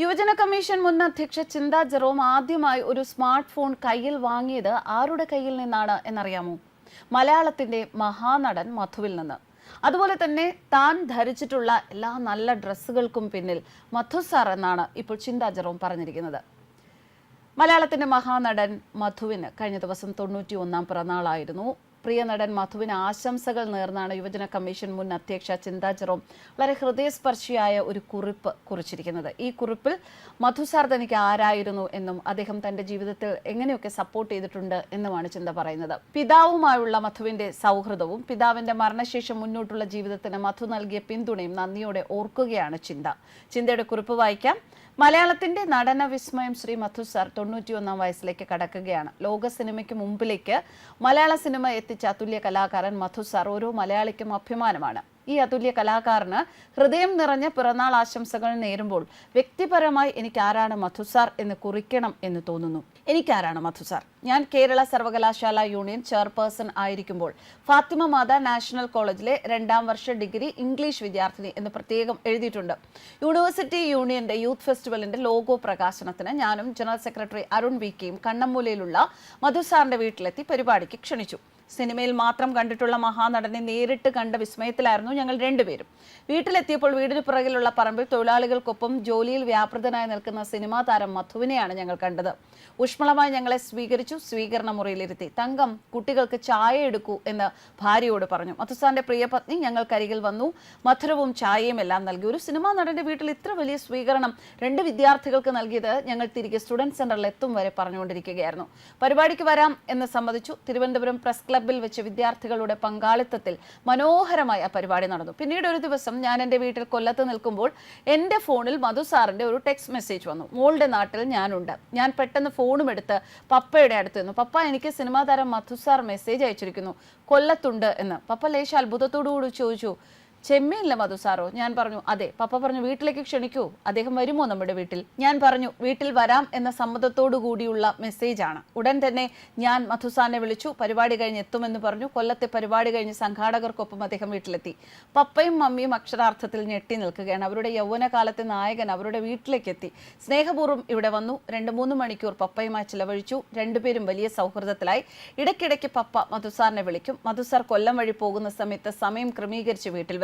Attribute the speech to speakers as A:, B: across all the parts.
A: യുവജന കമ്മീഷൻ മുൻ അധ്യക്ഷ ചിന്ത ജെറോം ആദ്യമായി ഒരു സ്മാർട്ട് ഫോൺ കയ്യിൽ വാങ്ങിയത് ആരുടെ കയ്യിൽ നിന്നാണ് എന്നറിയാമോ? മലയാളത്തിന്റെ മഹാനടൻ മധുവിൽ നിന്ന്. അതുപോലെ തന്നെ താൻ ധരിച്ചിട്ടുള്ള എല്ലാ നല്ല ഡ്രസ്സുകൾക്കും പിന്നിൽ മധു സാർ എന്നാണ് ഇപ്പോൾ ചിന്ത ജെറോം പറഞ്ഞിരിക്കുന്നത്. മലയാളത്തിന്റെ മഹാനടൻ മധുവിന് കഴിഞ്ഞ ദിവസം തൊണ്ണൂറ്റി ഒന്നാം പിറന്നാളായിരുന്നു. പ്രിയ നടൻ മധുവിന് ആശംസകൾ നേർന്നാണ് യുവജന കമ്മീഷൻ മുൻ അധ്യക്ഷ ചിന്താ ജെറോം വളരെ ഹൃദയസ്പർശിയായ ഒരു കുറിപ്പ് കുറിച്ചിരിക്കുന്നത്. ഈ കുറിപ്പിൽ മധു സാർ തനിക്ക് ആരായിരുന്നു എന്നും അദ്ദേഹം തന്റെ ജീവിതത്തിൽ എങ്ങനെയൊക്കെ സപ്പോർട്ട് ചെയ്തിട്ടുണ്ട് എന്നുമാണ് ചിന്ത പറയുന്നത്. പിതാവുമായുള്ള മധുവിന്റെ സൗഹൃദവും പിതാവിന്റെ മരണശേഷം മുന്നോട്ടുള്ള ജീവിതത്തിന് മധു നൽകിയ പിന്തുണയും നന്ദിയോടെ ഓർക്കുകയാണ് ചിന്ത. ചിന്തയുടെ കുറിപ്പ് വായിക്കാം. മലയാളത്തിന്റെ നടന വിസ്മയം ശ്രീ മധു സാർ തൊണ്ണൂറ്റിയൊന്നാം വയസ്സിലേക്ക് കടക്കുകയാണ്. ലോക സിനിമയ്ക്ക് മുമ്പിലേക്ക് മലയാള സിനിമ എത്തിച്ച അതുല്യ കലാകാരൻ മധു സാർ ഓരോ മലയാളിക്കും അഭിമാനമാണ്. ഈ അതുല്യ കലാകാരന് ഹൃദയം നിറഞ്ഞ പിറന്നാൾ ആശംസകൾ നേരുമ്പോൾ വ്യക്തിപരമായി എനിക്ക് ആരാണ് മധു സാർ എന്ന് കുറിക്കണം എന്ന് തോന്നുന്നു. എനിക്കാരാണ് മധു സാർ. ഞാൻ കേരള സർവകലാശാല യൂണിയൻ ചെയർപേഴ്സൺ ആയിരിക്കുമ്പോൾ ഫാത്തിമ മാത നാഷണൽ കോളേജിലെ രണ്ടാം വർഷ ഡിഗ്രി ഇംഗ്ലീഷ് വിദ്യാർത്ഥിനി എന്ന് പ്രത്യേകം എഴുതിയിട്ടുണ്ട്. യൂണിവേഴ്സിറ്റി യൂണിയന്റെ യൂത്ത് ഫെസ്റ്റിവലിന്റെ ലോഗോ പ്രകാശനത്തിന് ഞാനും ജനറൽ സെക്രട്ടറി അരുൺ വി കെയും കണ്ണമ്മൂലയിലുള്ള മധു സാറിന്റെ വീട്ടിലെത്തി പരിപാടിക്ക് ക്ഷണിച്ചു. സിനിമയിൽ മാത്രം കണ്ടിട്ടുള്ള മഹാനടനെ നേരിട്ട് കണ്ട വിസ്മയത്തിലായിരുന്നു ഞങ്ങൾ രണ്ടുപേരും. വീട്ടിലെത്തിയപ്പോൾ വീടിന് പുറകിലുള്ള പറമ്പിൽ തൊഴിലാളികൾക്കൊപ്പം ജോലിയിൽ വ്യാപൃതനായി നിൽക്കുന്ന സിനിമാ താരം മധുവിനെയാണ് ഞങ്ങൾ കണ്ടത്. ഊഷ്മളമായി ഞങ്ങളെ സ്വീകരിച്ചു സ്വീകരണ മുറിയിലിരുത്തി തങ്കം കുട്ടികൾക്ക് ചായ എടുക്കൂ എന്ന് ഭാര്യയോട് പറഞ്ഞു. മധുസാന്റെ പ്രിയപത്നി ഞങ്ങൾക്കരികിൽ വന്നു. മധുരവും ചായയും എല്ലാം നൽകി. ഒരു സിനിമാ നടന്റെ വീട്ടിൽ ഇത്ര വലിയ സ്വീകരണം രണ്ട് വിദ്യാർത്ഥികൾക്ക് നൽകിയത് ഞങ്ങൾ തിരികെ സ്റ്റുഡന്റ് സെന്ററിൽ എത്തും വരെ പറഞ്ഞുകൊണ്ടിരിക്കുകയായിരുന്നു. പരിപാടിക്ക് വരാം എന്ന് സമ്മതിച്ചു. തിരുവനന്തപുരം പ്രസ് ക്ലബ്ബിൽ വെച്ച് വിദ്യാർത്ഥികളുടെ പങ്കാളിത്തത്തിൽ മനോഹരമായ പരിപാടി നടന്നു. പിന്നീട് ഒരു ദിവസം ഞാൻ എന്റെ വീട്ടിൽ കൊല്ലത്ത് നിൽക്കുമ്പോൾ എന്റെ ഫോണിൽ മധു സാറിന്റെ ഒരു ടെക്സ്റ്റ് മെസ്സേജ് വന്നു. മോളുടെ നാട്ടിൽ ഞാനുണ്ട്. ഞാൻ പെട്ടെന്ന് ഫോണും എടുത്ത് പപ്പയുടെ അടുത്ത് നിന്നു പപ്പ എനിക്ക് സിനിമാ താരം മധു സാർ മെസ്സേജ് അയച്ചിരിക്കുന്നു. കൊല്ലത്തുണ്ട് എന്ന്. പപ്പ ലേശ അത്ഭുതത്തോടു കൂടി ചോദിച്ചു. ചെമ്മീനില്ല മധു സാറോ ഞാൻ പറഞ്ഞു അതെ പപ്പ പറഞ്ഞു വീട്ടിലേക്ക് ക്ഷണിക്കൂ. അദ്ദേഹം വരുമോ നമ്മുടെ വീട്ടിൽ? ഞാൻ പറഞ്ഞു വീട്ടിൽ വരാം എന്ന സമ്മതത്തോടു കൂടിയുള്ള മെസ്സേജാണ് ഉടൻ തന്നെ ഞാൻ മധുസാറിനെ വിളിച്ചു പരിപാടി കഴിഞ്ഞ് എത്തുമെന്ന് പറഞ്ഞു. കൊല്ലത്തെ പരിപാടി കഴിഞ്ഞ് സംഘാടകർക്കൊപ്പം അദ്ദേഹം വീട്ടിലെത്തി. പപ്പയും മമ്മിയും അക്ഷരാർത്ഥത്തിൽ ഞെട്ടി നിൽക്കുകയാണ്. അവരുടെ യൗവനകാലത്തെ നായകൻ അവരുടെ വീട്ടിലേക്ക് എത്തി സ്നേഹപൂർവം ഇവിടെ വന്നു. രണ്ട് മൂന്ന് മണിക്കൂർ പപ്പയുമായി ചിലവഴിച്ചു. രണ്ടുപേരും വലിയ സൗഹൃദത്തിലായി. ഇടയ്ക്കിടയ്ക്ക് പപ്പ മധുസാറിനെ വിളിക്കും. മധുസാർ കൊല്ലം വഴി പോകുന്ന സമയത്ത് സമയം ക്രമീകരിച്ച് വീട്ടിൽ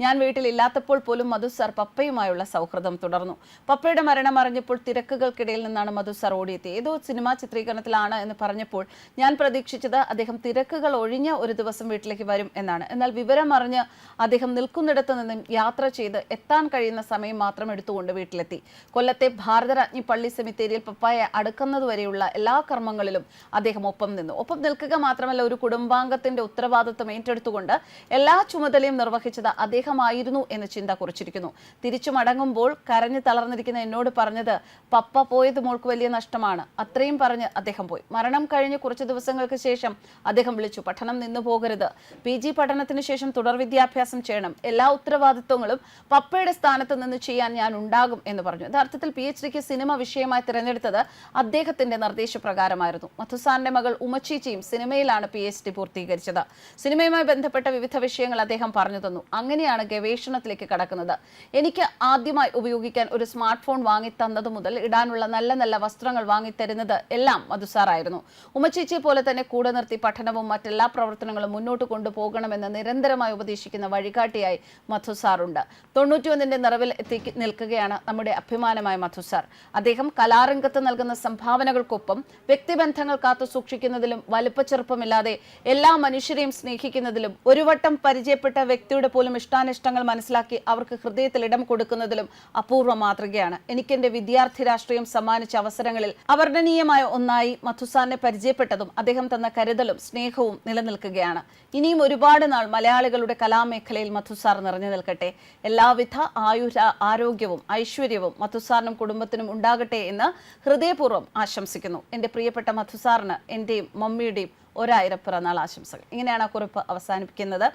A: ഞാൻ വീട്ടിലില്ലാത്തപ്പോൾ പോലും മധു സാർ പപ്പയുമായുള്ള സൗഹൃദം തുടർന്നു. പപ്പയുടെ മരണം അറിഞ്ഞപ്പോൾ തിരക്കുകൾക്കിടയിൽ നിന്നാണ് മധു സാർ ഓടിയെത്തി ഏതോ സിനിമാ ചിത്രീകരണത്തിലാണ് എന്ന് പറഞ്ഞപ്പോൾ ഞാൻ പ്രതീക്ഷിച്ചത് അദ്ദേഹം തിരക്കുകൾ ഒഴിഞ്ഞ ഒരു ദിവസം വീട്ടിലേക്ക് വരും എന്നാണ്. എന്നാൽ വിവരം അറിഞ്ഞ് അദ്ദേഹം നിൽക്കുന്നിടത്ത് നിന്നും യാത്ര ചെയ്ത് എത്താൻ കഴിയുന്ന സമയം മാത്രം എടുത്തുകൊണ്ട് വീട്ടിലെത്തി. കൊല്ലത്തെ ഭാരതരാജ്ഞി പള്ളി സെമിത്തേരിയിൽ പപ്പായെ അടുക്കുന്നതുവരെയുള്ള എല്ലാ കർമ്മങ്ങളിലും അദ്ദേഹം ഒപ്പം നിന്നു. ഒപ്പം നിൽക്കുക മാത്രമല്ല ഒരു കുടുംബാംഗത്തിന്റെ ഉത്തരവാദിത്വം ഏറ്റെടുത്തുകൊണ്ട് എല്ലാ ചുമതലയും നിർവഹിച്ചത് അദ്ദേഹമായിരുന്നു എന്ന് ചിന്ത കുറിച്ചിരിക്കുന്നു. തിരിച്ചു മടങ്ങുമ്പോൾ കരഞ്ഞു തളർന്നിരിക്കുന്ന എന്നോട് പറഞ്ഞത് പപ്പ പോയത് മോൾക്ക് വലിയ നഷ്ടമാണ്. അത്രയും പറഞ്ഞ് അദ്ദേഹം പോയി. മരണം കഴിഞ്ഞ് കുറച്ച് ദിവസങ്ങൾക്ക് ശേഷം അദ്ദേഹം വിളിച്ചു പഠനം നിന്നു പോകരുത്. പി. ജി. പഠനത്തിന് ശേഷം തുടർ വിദ്യാഭ്യാസം ചെയ്യണം. എല്ലാ ഉത്തരവാദിത്വങ്ങളും പപ്പയുടെ സ്ഥാനത്ത് നിന്ന് ചെയ്യാൻ ഞാൻ ഉണ്ടാകും എന്ന് പറഞ്ഞു. യഥാർത്ഥത്തിൽ പി. എച്ച്. ഡിക്ക് സിനിമ വിഷയമായി തിരഞ്ഞെടുത്തത് അദ്ദേഹത്തിന്റെ നിർദ്ദേശപ്രകാരമായിരുന്നു. മധുസാറിന്റെ മകൾ ഉമച്ചീച്ചിയും സിനിമയിലാണ് പി. എച്ച്. ഡി പൂർത്തീകരിച്ചത്. സിനിമയുമായി ബന്ധപ്പെട്ട വിവിധ വിഷയങ്ങൾ അദ്ദേഹം പറഞ്ഞു തന്നു. അങ്ങനെയാണ് ഗവേഷണത്തിലേക്ക് കടക്കുന്നത്. എനിക്ക് ആദ്യമായി ഉപയോഗിക്കാൻ ഒരു സ്മാർട്ട് ഫോൺ വാങ്ങി തന്നത് മുതൽ ഇടാനുള്ള നല്ല നല്ല വസ്ത്രങ്ങൾ വാങ്ങി തരുന്നത് എല്ലാം മധുസാറായിരുന്നു ഉമ്മച്ചേച്ചിയെ പോലെ തന്നെ കൂടെ നിർത്തി പഠനവും മറ്റെല്ലാ പ്രവർത്തനങ്ങളും മുന്നോട്ട് കൊണ്ടുപോകണമെന്ന് നിരന്തരമായി ഉപദേശിക്കുന്ന വഴികാട്ടിയായി മധുസാറുണ്ട് തൊണ്ണൂറ്റിയൊന്നിന്റെ നിറവിൽ എത്തി നിൽക്കുകയാണ് നമ്മുടെ അഭിമാനമായ മധുസാർ അദ്ദേഹം കലാരംഗത്ത് നൽകുന്ന സംഭാവനകൾക്കൊപ്പം വ്യക്തിബന്ധങ്ങൾ കാത്തു സൂക്ഷിക്കുന്നതിലും വലുപ്പച്ചെറുപ്പമില്ലാതെ എല്ലാ മനുഷ്യരെയും സ്നേഹിക്കുന്നതിലും ഒരു വട്ടം പരിചയപ്പെട്ട വ്യക്തിയുടെ പോലും ഇഷ്ടാനിഷ്ടങ്ങൾ മനസ്സിലാക്കി അവർക്ക് ഹൃദയത്തിൽ ഇടം കൊടുക്കുന്നതിലും അപൂർവ മാതൃകയാണ്. എനിക്ക് എന്റെ വിദ്യാർത്ഥി രാഷ്ട്രീയം സമ്മാനിച്ച അവസരങ്ങളിൽ അവർണനീയമായ ഒന്നായി മധുസാനെ പരിചയപ്പെട്ടതും അദ്ദേഹം തന്ന കരുതലും സ്നേഹവും നിലനിൽക്കുകയാണ്. ഇനിയും ഒരുപാട് നാൾ മലയാളികളുടെ കലാമേഖലയിൽ മധുസാർ നിറഞ്ഞു നിൽക്കട്ടെ. എല്ലാവിധ ആയുര ആരോഗ്യവും ഐശ്വര്യവും മധുസാറിനും കുടുംബത്തിനും ഉണ്ടാകട്ടെ എന്ന് ഹൃദയപൂർവം ആശംസിക്കുന്നു. എന്റെ പ്രിയപ്പെട്ട മധുസാറിന് എന്റെയും മമ്മിയുടെയും ഒരായിരം പിറന്നാൾ ആശംസകൾ. ഇങ്ങനെയാണ് ആ കുറിപ്പ് അവസാനിപ്പിക്കുന്നത്.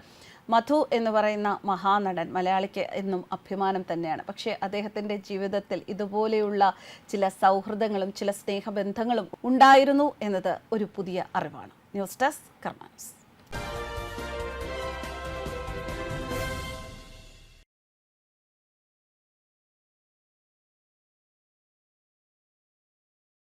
A: മധു എന്ന് പറയുന്ന മഹാനടൻ മലയാളിക്ക് എന്നും അഭിമാനം തന്നെയാണ്. പക്ഷേ അദ്ദേഹത്തിന്റെ ജീവിതത്തിൽ ഇതുപോലെയുള്ള ചില സൗഹൃദങ്ങളും ചില സ്നേഹബന്ധങ്ങളും ഉണ്ടായിരുന്നു എന്നത് ഒരു പുതിയ അറിവാണ്. News desk കർമാൻസ്.